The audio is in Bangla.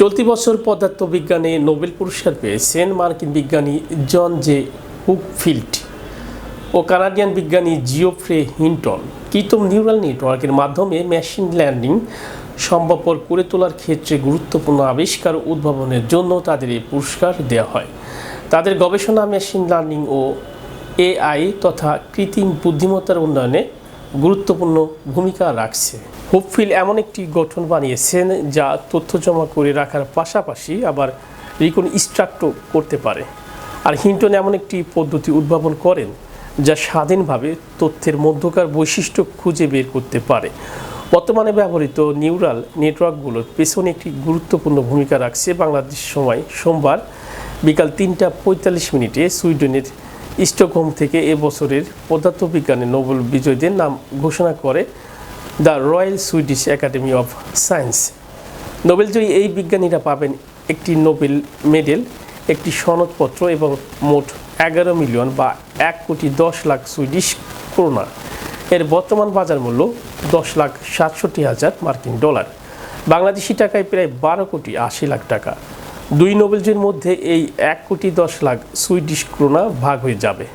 চলতি বছর পদার্থবিজ্ঞানে নোবেল পুরস্কার পেয়েছেন মার্কিন বিজ্ঞানী জন জে হুকফিল্ড ও কানাডিয়ান বিজ্ঞানী জিওফ্রে হিন্টন। কৃতম নিউরাল নেটওয়ার্কের মাধ্যমে মেশিন লার্নিং সম্ভবপর করে তোলার ক্ষেত্রে গুরুত্বপূর্ণ আবিষ্কার উদ্ভাবনের জন্য তাদের এই পুরস্কার দেওয়া হয়। তাদের গবেষণা, মেশিন লার্নিং ও এআই তথা কৃত্রিম বুদ্ধিমত্তার উন্নয়নে গুরুত্বপূর্ণ ভূমিকা রাখছে। হোপফিল এমন একটি গঠন বানিয়েছেন যা তথ্য জমা করে রাখার পাশাপাশি আবার রিকনস্ট্রাক্ট করতে পারে। আর হিন্টন এমন একটি পদ্ধতি উদ্ভাবন করেন যা স্বাধীনভাবে তথ্যের মধ্যকার বৈশিষ্ট্য খুঁজে বের করতে পারে। বর্তমানে ব্যবহৃত নিউরাল নেটওয়ার্কগুলোর পেছনে একটি গুরুত্বপূর্ণ ভূমিকা রাখছে বাংলাদেশ সময় সোমবার বিকাল তিনটা পঁয়তাল্লিশ মিনিটে সুইডেনের স্টকহোম থেকে এবছরের পদার্থবিজ্ঞানে নোবেল বিজয়ীদের নাম ঘোষণা করে the Royal Swedish Academy of Science নোবেলজয়ী এই বিজ্ঞানীরা পাবেন একটি নোবেল মেডেল একটি সনদপত্র এবং মোট এগারো মিলিয়ন বা এক কোটি দশ লাখ সুইডিশ করোনা এর বর্তমান বাজার মূল্য দশ লাখ সাতষট্টি হাজার মার্কিন ডলার। বাংলাদেশি টাকায় প্রায় বারো কোটি আশি লাখ টাকা। দুই নোবেলজয়ীর মধ্যে এই এক কোটি দশ লাখ সুইডিশ ক্রোনা ভাগ হয়ে যাবে।